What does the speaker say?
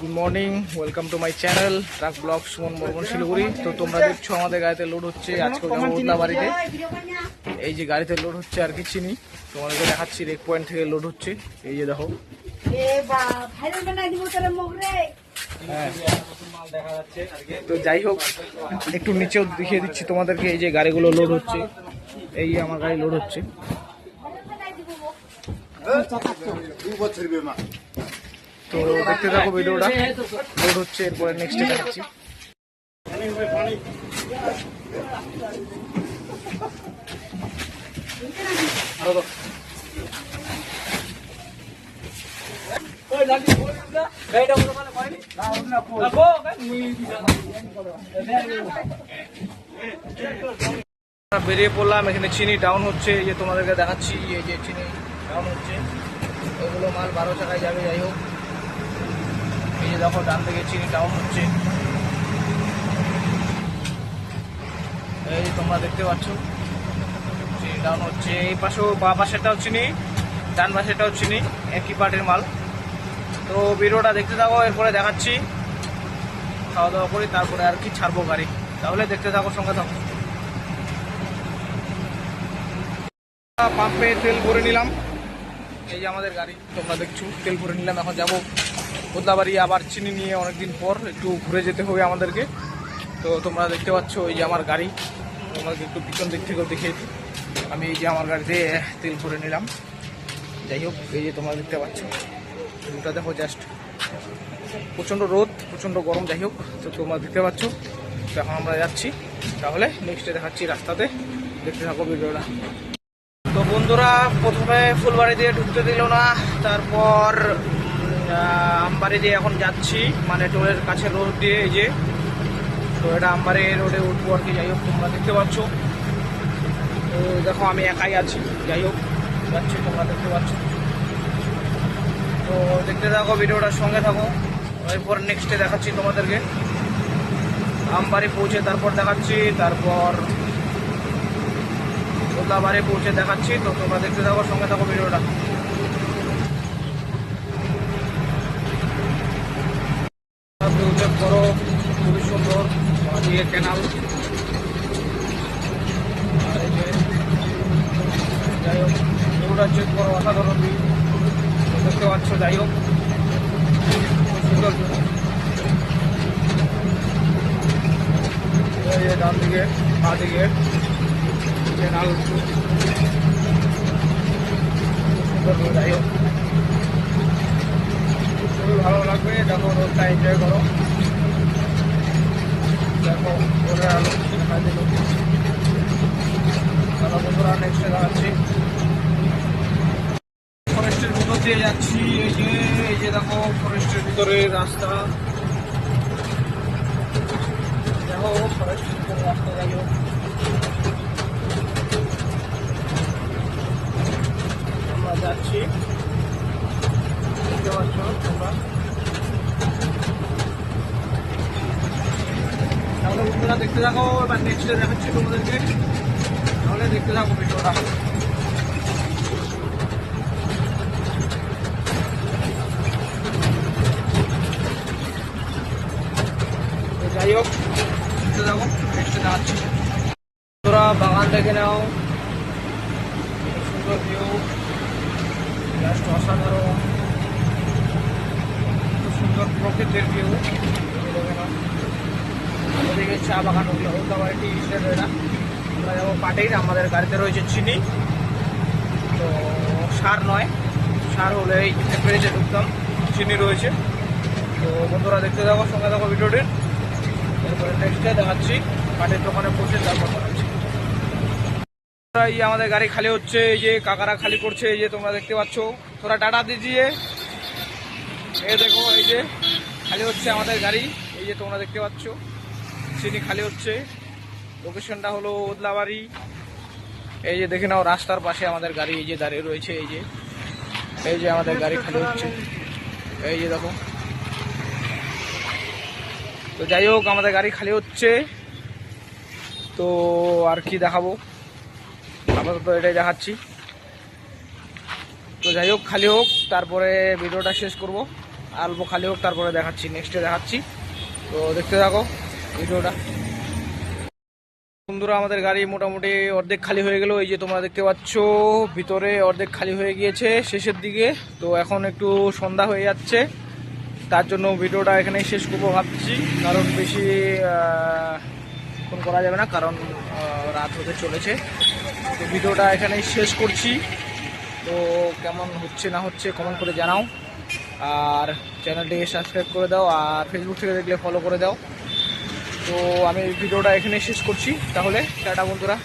Good morning welcome to my channel truck blog Suman Barman Siliguri তো তোমরা দেখছ আমাদের গাড়িতে লোড হচ্ছে আজকে যাব বাড়িতে। এই যে গাড়িতে লোড হচ্ছে আর কিছু নেই। তোমাদেরকে দেখাচ্ছি রেক পয়েন্ট থেকে লোড হচ্ছে। এই যে দেখো। হ্যাঁ। তো যাই হোক একটু নিচেও দেখিয়ে দিচ্ছি তোমাদেরকে এই যে গাড়িগুলো লোড হচ্ছে। এই যে আমার গাড়ি লোড হচ্ছে। তো দেখতে থাকো ভিডিওটা। লোড হচ্ছে, এরপরে নেক্সট দেখাচ্ছি। বেরিয়ে পড়লাম, এখানে চিনি ডাউন হচ্ছে, এই তোমাদেরকে দেখাচ্ছি, এই যে চিনি ডাউন হচ্ছে। এগুলো মাল বারো টাকায় যাবে, যাই হোক। এই যে দেখো ডান থেকে চিনি ডাউন হচ্ছে। এই তোমরা দেখতে পাচ্ছ, চিনি ডাউন হচ্ছে। এই পাশেও বা পাশেটাও চিনি, ডান পাশেটাও চিনি, একই পার্টির মাল। তো ভিডিওটা দেখতে থাকো, এরপরে দেখাচ্ছি। খাওয়া দাওয়া করি, তারপরে আর কি ছাড়বো গাড়ি। তাহলে দেখতে থাকো, সঙ্গে থাকো। পাম্পে তেল ভরে নিলাম। এই যে আমাদের গাড়ি, তোমরা দেখছ, তেল ভরে নিলাম, এখন যাব। কোদলাবাড়ি আবার চিনি নিয়ে অনেকদিন পর একটু ঘুরে যেতে হবে আমাদেরকে। তো তোমরা দেখতে পাচ্ছ এই যে আমার গাড়ি। তোমাদেরকে একটু পিছন দিক থেকেও দেখিয়ে দিই। আমি এই যে আমার গাড়িতে তেল ভরে নিলাম। যাই হোক, এই যে তোমরা দেখতে পাচ্ছ, দুটা দেখো জাস্ট প্রচণ্ড রোদ, প্রচণ্ড গরম, যাই হোক। তো তোমরা দেখতে পাচ্ছ, তো এখন আমরা যাচ্ছি। তাহলে নেক্সটে দেখাচ্ছি রাস্তাতে। দেখতে থাকো ভিডিওটা। তো বন্ধুরা, প্রথমে ফুলবাড়ি দিয়ে ঢুকতে দিল না। তারপর আমবাড়ি দিয়ে এখন যাচ্ছি। মানে টোলের কাছে রোড দিয়ে এই যে। তো এটা আমবাড়ি রোডে উঠবো আর কি, যাই হোক, তোমরা দেখতে পাচ্ছ। তো দেখো, আমি একাই আছি, যাই হোক, যাচ্ছি, তোমরা দেখতে পাচ্ছ। তো দেখতে থাকো, ভিডিওটার সঙ্গে থাকো। এরপর নেক্সটে দেখাচ্ছি তোমাদেরকে। আমবাড়ি পৌঁছে তারপর দেখাচ্ছি, তারপর কোথাবারে পৌঁছে দেখাচ্ছি। তো তোমরা দেখতে থাকো, সঙ্গে থাকো ভিডিওটা। করো খুবই সুন্দর দিয়ে ক্যানাল আর এই যে, যাই হোক ভিডিওটা চেক করো, অসাধারণ দেখতে পাচ্ছ, যাই হোক সুন্দর ডান দিকে পা দিকে ক্যানাল সুন্দর যাই হোক। খুবই ভালো লাগবে দেখো রোডটা এনজয় করো। দেখো দেখা তাহলে বন্ধুরা নেক্সটে দেখাচ্ছি ফরেস্টের ভিতর দিয়ে যাচ্ছি এই যে এই যে দেখো ফরেস্টের ভিতরে রাস্তা দেখো ফরেস্টের ভিতরে রাস্তা যাই হোক আমরা যাচ্ছি দেখতে পাচ্ছ তোমরা তাহলে বন্ধুরা দেখতে থাকো, এবার নেক্সটে দেখাচ্ছি তোমাদেরকে। তাহলে দেখতে থাকো ভিডিওটা। যাই বাগান দেখে নাও। সুন্দর ভিউ অসাধারণ। সুন্দর প্রকৃতির ভিউ চা বাগান ওগুলো ওগুলো টি স্টেট এটা আমরা যাব পাটের আমাদের গাড়িতে রয়েছে চিনি। তো সার নয়, সার হলে এই টেম্পারেচার ঢুকতাম, চিনি রয়েছে। তো বন্ধুরা দেখতে থাকো, সঙ্গে থাকো ভিডিওটির এরপরে নেক্সটে দেখাচ্ছি, পাটের দোকানে পৌঁছে তারপর দেখাচ্ছি। এই আমাদের গাড়ি খালি হচ্ছে, এই যে কাকারা খালি করছে, এই যে তোমরা দেখতে পাচ্ছ। তোরা টাটা দিজিয়ে এই দেখো, এই যে খালি হচ্ছে আমাদের গাড়ি, এই যে তোমরা দেখতে পাচ্ছ। চিনি খালি হচ্ছে। লোকেশনটা হলো ওদলাবাড়ি। এই যে দেখে নাও, রাস্তার পাশে আমাদের গাড়ি এই যে দাঁড়িয়ে রয়েছে, এই যে। এই যে আমাদের গাড়ি খালি হচ্ছে। এই যে দেখো। তো যাই হোক, আমাদের গাড়ি খালি হচ্ছে। তো আর কি দেখাবো? আপাতত এটাই দেখাচ্ছি। তো যাই হোক, খালি হোক, তারপরে ভিডিওটা শেষ করব। অল্প খালি হোক, তারপরে দেখাচ্ছি নেক্সটে দেখাচ্ছি। তো দেখতে থাকো। ভিডিওটা বন্ধুরা, আমাদের গাড়ি মোটামুটি অর্ধেক খালি হয়ে গেল। এই যে তোমরা দেখতে পাচ্ছ, ভিতরে অর্ধেক খালি হয়ে গিয়েছে শেষের দিকে। তো এখন একটু সন্ধ্যা হয়ে যাচ্ছে। তার জন্য ভিডিওটা এখানেই শেষ করব ভাবছি। কারণ বেশি ফোন করা যাবে না, কারণ রাত হতে চলেছে। তো ভিডিওটা এখানেই শেষ করছি। তো কেমন হচ্ছে না হচ্ছে কমেন্ট করে জানাও। আর চ্যানেলটিকে সাবস্ক্রাইব করে দাও, আর ফেসবুক থেকে দেখলে ফলো করে দাও। তো আমি ভিডিওটা এখানে শেষ করছি। তাহলে টাটা বন্ধুরা।